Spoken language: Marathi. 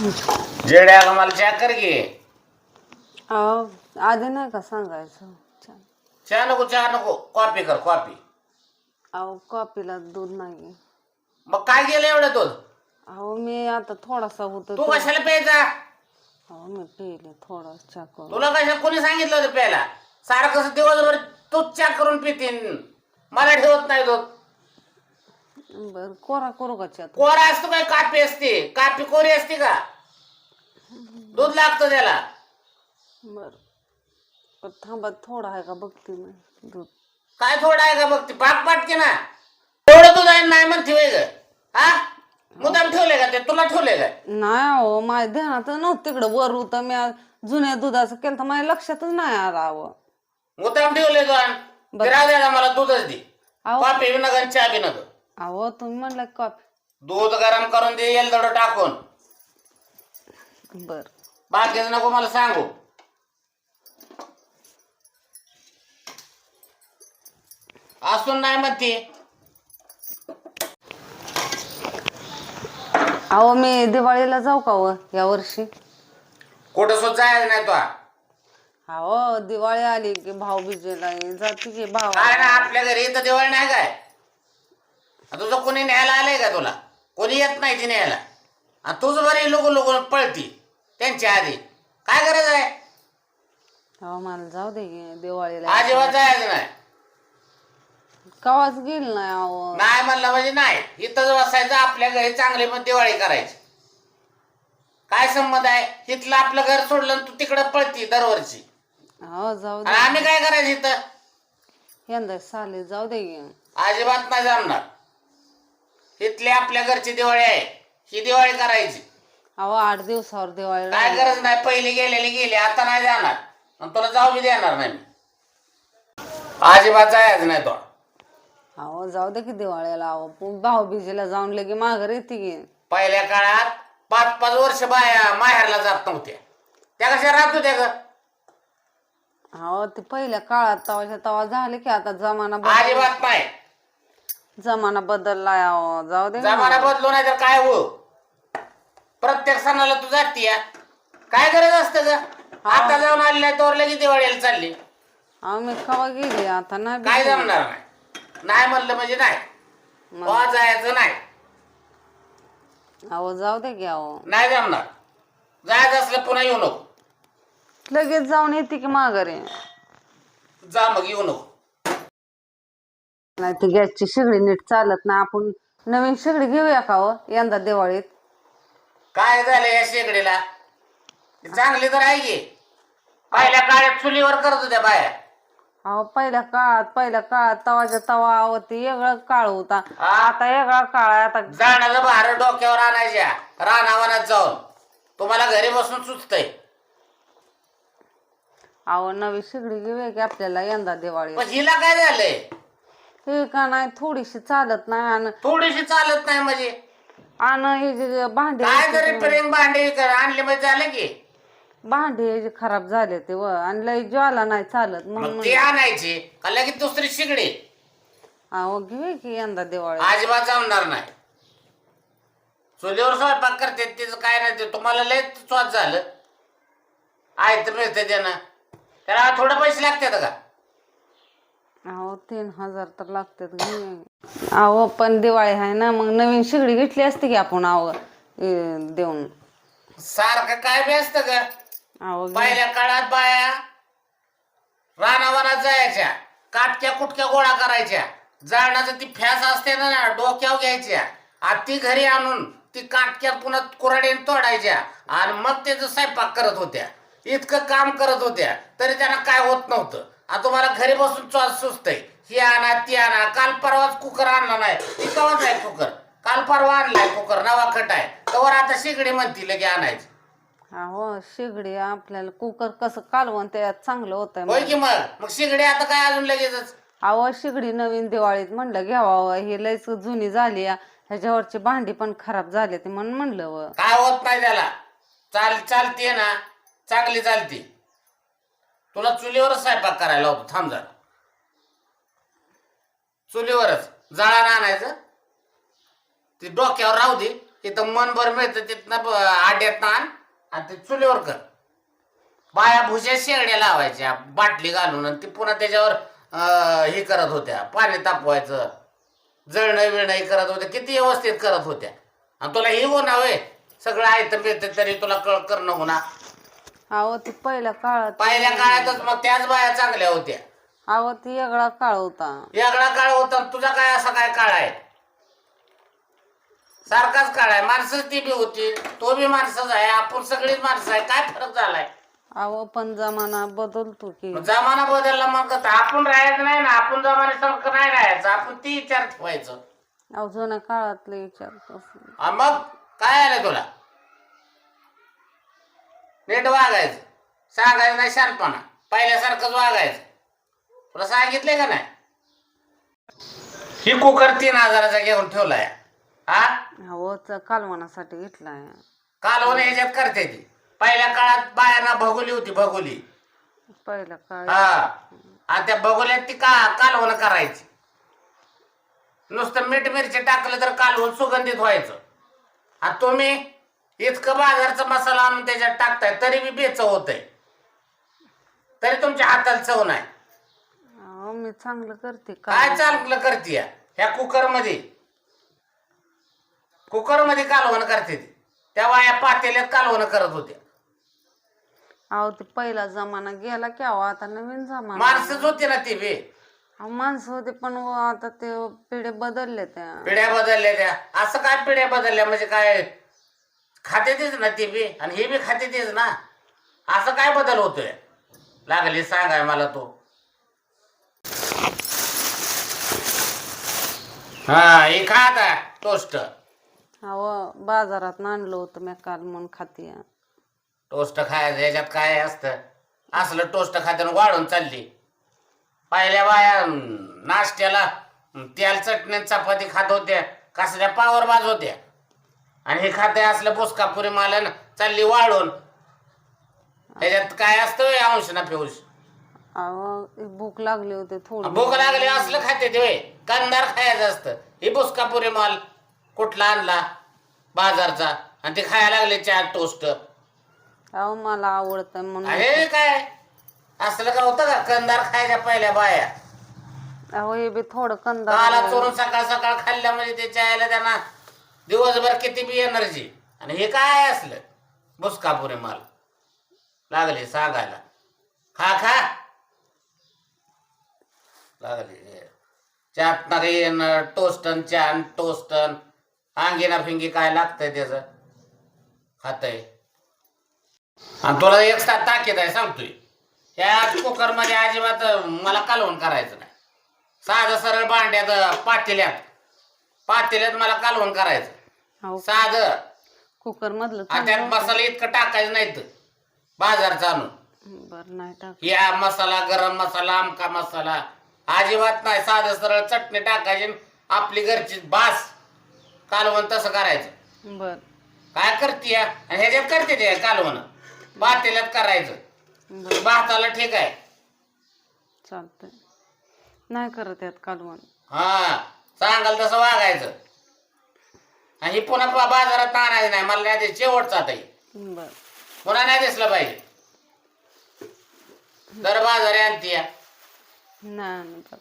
जेड्या मला चॅक कर की अहो आधी नाही का सांगायचं? छान. चहा नको चहा नको. कॉपी कर कॉपी अहो कॉपीला दूध नाही मग काय केलं एवढं दूध? अहो मी आता थोडासा होतो तू कशाला प्यायचा? अहो मी पिले थोडा चहा. करून तुला कशा कोणी सांगितलं होतं प्यायला? सारं कसं दिवसभर तूच चॅक करून पितीन. मला ठेवत नाही दूध. बर कोरा करू का चहा? तू? कोरा असतो काय कापी असते. कापी कोरी असते का? दूध लागतं त्याला. बर. पण थांबा थोडा आहे का? बघते मी दूध. काय थोडं आहे का? बघ ती पाक पाटके ना. एवढं दूध आहे नाही म्हणते वय ग. हा? मुदाम ठेवले का ते? तुला ठेवले का? नाही अहो माझ्या ध्यानात नव्हतं तिकडं. वर होतं. मी आज जुन्या दुधाचं केलं तर माझ्या लक्षातच नाही आलं अहो. मुदाम ठेवले तू आणि राहू द्या मला दूधच दे. अहो. कॉफी बी नका आणि चहा बी नका. अहो तुम्ही म्हणलं कॉफी दूध गरम करून दे येलदड टाकून. बर. बाकीचं नको मला सांगू. असून नाही म्हणते. अहो मी दिवाळीला जाऊ का व या वर्षी? कुठं सुद्धा जायचं नाही तो. अहो दिवाळी आली की भाऊ बिजेला जाते की भाव काय ना आपल्या घरी इथं दिवाळी नाही काय? तुझं कोणी न्यायला आलंय का तुला? कोणी येत नाही ती न्यायला आणि तुझं बरी लोक लोक पळती त्यांच्या आधी. काय गरज आहे? मला जाऊ दे की दिवाळीला. अजिबात जायचं नाही कवाच गेल नाही अहो. नाही म्हणलं म्हणजे नाही. इथंच बसायचं आपल्या घरी चांगली पण दिवाळी करायची. काय संबंध आहे? इथलं आपलं घर सोडलं आणि तू तिकडं पळती दरवर्षी. हो जाऊ आणि दे आम्ही काय करायचं इथं? यंदा साले जाऊ दे की अजिबात नाही जमणार. इथली आपल्या घरची दिवाळी आहे. ही दिवाळी करायची. अहो आठ दिवसावर दिवाळी काय गरज नाही पहिली गेलेली गेली आता नाही जाणार. आणि तुला जाऊ बी देणार नाही मी. अजिबात जायचं नाही तो अहो जाऊ दे की दिवाळीला. अहो भाऊ बिजेला जाऊन लगे माघार येते की. पहिल्या काळात पाच पाच वर्ष बाया माहेरला जात नव्हत्या. त्या कशा राहत होत्या ग? अहो ते पहिल्या काळात तवाच्या तवा झाले की आता जमाना बदल अजिबात नाही. जमाना बदललाय जाऊ दे ना. जमाना बदलू नाही तर काय हो? प्रत्येक सणाला तू जाती काय गरज असतं ग? आता जाऊन आली नाही तर लगेच दिवाळीला चालली. अहो मी कवा गेली? आता नाही काय. जमणार नाही? नाही म्हणलं म्हणजे नाही. मग- वा जायचं नाही. अहो जाऊ दे की अहो. नाही जमणार. जायचं असलं पुन्हा येऊ नको. लगेच जाऊन येते की माघारी? जा मग येऊ नको. नाही ती गॅसची शिगडी नीट चालत नाही आपण नवीन शिगडी घेऊया का हो यंदा दिवाळीत? काय झालं या शेकडीला ती चांगली तर आहे की. पहिल्या काळात चुलीवर करत होत्या बाया. अहो पहिल्या काळात पहिल्या काळात तवाच्या तवा अहो ते वेगळं काळ होता. हा. आता वेगळा काळ आहे आता जाण्याचं भार डोक्यावर आणायच्या रानावनात जाऊन. तुम्हाला घरी बसून सुचतंय. अहो नवी शिगडी घेऊया की आपल्याला यंदा दिवाळीत? पण हिला काय झालंय? हे का नाही थोडीशी चालत नाही आणि थोडीशी चालत नाही म्हणजे? आणि हे जे भांडे काय तर रिपेरिंग भांडे कर- आणले म्हणजे झालं की? भांडे हे जे खराब झाले ते व आणि लय ज्वाला नाही चालत मग म्हणून ती आणायची का लगेच दुसरी शिगडी? अहो घेऊया की यंदा दिवाळी अजिबात जमणार नाही. चुलीवर स्वयंपाक करते तिचं काय नाही ते तुम्हाला लय स्वाद झालं. आहे तर मिळतं त्यानं. त्याला थोडं पैसे लागतात का? अहो तीन हजार तर लागतात अहो पण दिवाळी आहे ना मग नवीन शिगडी घेतली असते की आपण अहो देऊन. सारखं काय बी असतं का अहो घे. पहिल्या काळात बाया रानावनात जायच्या काटक्या कुटक्या गोळा करायच्या. जाळण्याचं ती फॅस असते ना डोक्यावर घ्यायच्या. आणि ती घरी आणून ती काटक्या पुन्हा कुराडीने तोडायच्या. आणि मग त्याचं स्वयंपाक करत होत्या इतकं काम करत होत्या तरी त्यांना काय होत नव्हतं. आता तुम्हाला घरी बसून चॉल सुचतंय. ही आणा ती आणा. काल परवाच कुकर आणला नाही. ती कवाच आहे कुकर? काल परवा आणलाय कुकर नवा खट आहे. तर आता शिगडी म्हणती लगे आणायची. अहो शिगडी आपल्याला कुकर कसं कालवण त्यात चांगलं होतंय होय की मग? मग शिगडी आता काय अजून लगेचच? अहो शिगडी नवीन दिवाळीत म्हणलं घ्यावा हे लयच जुनी झाली या. ह्याच्यावरची भांडी पण खराब झाली ते म्हणून म्हणलं व. काय होत नाही त्याला? चाल चालते ना. चांगली चालते. तुला चुलीवरच स्वयंपाक करायला होतो थांब जरा. चुलीवरच. जळानं आणायचं. ती डोक्यावर राहू दे. तिथं मनभर मिळतं तिथनं आड्यात आण आणि ते चुलीवर कर. बाया भुज्या शेगड्या लावायच्या बाटली घालून आणि ती पुन्हा त्याच्यावर हे करत होत्या. पाणी तापवायचं. जळणं विळणं हे करत होत्या. किती व्यवस्थित करत होत्या. आणि तुला हे होणार होय सगळं आहे मिळतं तरी तुला कळ करणं होणार. अहो ती पहिल्या काळात पहिल्या काळातच मग त्याच बाया चांगल्या होत्या. अहो ती वेगळा काळ होता. वेगळा काळ होता तुझा काय असा काय काळ आहे? सारखाच काळ आहे. माणसंच ती बी होती. तो बी माणसंच आहे. आपण सगळीच माणसं आहे. काय फरक झालाय? अहो पण जमाना बदलतो की. जमाना बदलला मग आता आपण राहायचं नाही ना. आपण जमान्यासारखं नाही राहायचं. आपण ती विचार ठेवायचं. अहो जुन्या काळातले विचार कसं मग? काय आलं तुला? नीट वागायचं. सांगायचं नाही शानपणा पहिल्यासारखंच वागायचं. तुला सांगितलंय का नाही? ही कुकर तीन हजाराचा घेऊन ठेवलाय. हा? च- कालवणासाठी घेतलाय. कालवण ह्याच्यात करते ती. पहिल्या काळात बायांना भगोली होती भगोली. पहिल्या काळ. हा. आणि त्या भगोल्यात ती का कालवण करायची. नुसतं मीठ मिरची टाकलं तर कालवण सुगंधित व्हायचं. आणि तुम्ही इतकं बाजारचा मसाला आणून त्याच्यात टाकताय तरी बी बेचव होतंय. तरी तुमच्या हाताला चव नाही. अहो मी चांगलं करते काय. चांगलं करते ह्या कुकरमध्ये कुकरमध्ये कालवण करते ती. त्या वाया पातेल्यात कालवण करत होत्या. अहो ते पहिला जमाना गेला की अहो आता नवीन जमाना. माणसंच होती ना ती बी. अहो, माणसं होते पण व आता ते पिढे बदलले त्या. पिढ्या बदलल्या त्या. असं काय पिढ्या बदलल्या? म्हणजे काय खाते तीच ना ती बी आणि हे बी खाते तीच ना. असं काय बदल होतोय? लागली सांगाय मला तो. हा हे खा आता टोस्ट अहो बाजारात आणलं होतं मी काल म्हणून खाते. टोस्ट खायचं याच्यात काय असतं? असलं टोस्ट खात्यानं वाढून चालली. पहिल्या बाया नाश्त्याला तेल चटणी आणि चपाती खात होत्या कसल्या पावर बाज होत्या? आणि हे खाते असलं बुसकापुरी मालन चालली वाढून त्याच्यात काय असतं अंश ना पिऊस अहो भूक लागली होती थोडी. भूक लागली असलं खाते ते होय. कंदार खायचं असतं. हे बुसकापुरी माल कुठला आणला? बाजारचा. आणि ते खायला लागले चार टोस्ट. अहो मला आवडतं म्हणून. अरे काय? असलं का होतं का? कंदार खायच्या पहिल्या बाया. अहो हे बी थोडं कंदा चोरून सकाळ सकाळ खाल्ल्या म्हणजे त्याच्या आईला त्यांना दिवसभर किती बी एनर्जी आणि हे काय असलं? बुसकापुरे माल. लागले सांगायला. खा खा. लागले. चाटणार येणार टोस्टन चान टोस्टन अंगिना फिंगी काय लागतंय त्याचं? खातंय. आणि तुला एक साथ ताकीद आहे सांगतोय. या कुकरमध्ये अजिबात मला कालवण करायचं नाही. साधं सरळ भांड्यात पातेल्यात. पातेल्यात मला कालवण करायचं. अहो साधं. कुकर मधलं त्यात मसाला इतकं टाकायचं नाही बाजारचा आणून बरं नाही टाक या मसाला गरम मसाला आमका मसाला. अजिबात नाही साधं सरळ चटणी टाकायची आणि आपली घरची बास कालवण तसं करायचं. बर. काय करते या? आणि ह्याच्यात करते ते कालवण. पातेल्यात करायचं. बर. भाताला ठीक आहे. चालतंय. नाही करत यात कालवण. हा सांगाल तसं वागायचं. आणि हे पुन्हा बा- बाजारात आणायचं नाही. मला नाही दिसलं शेवटचा आता हे. बर. पुन्हा नाही दिसलं पाहिजे. दर बाजारी आणते या. नाही बरं.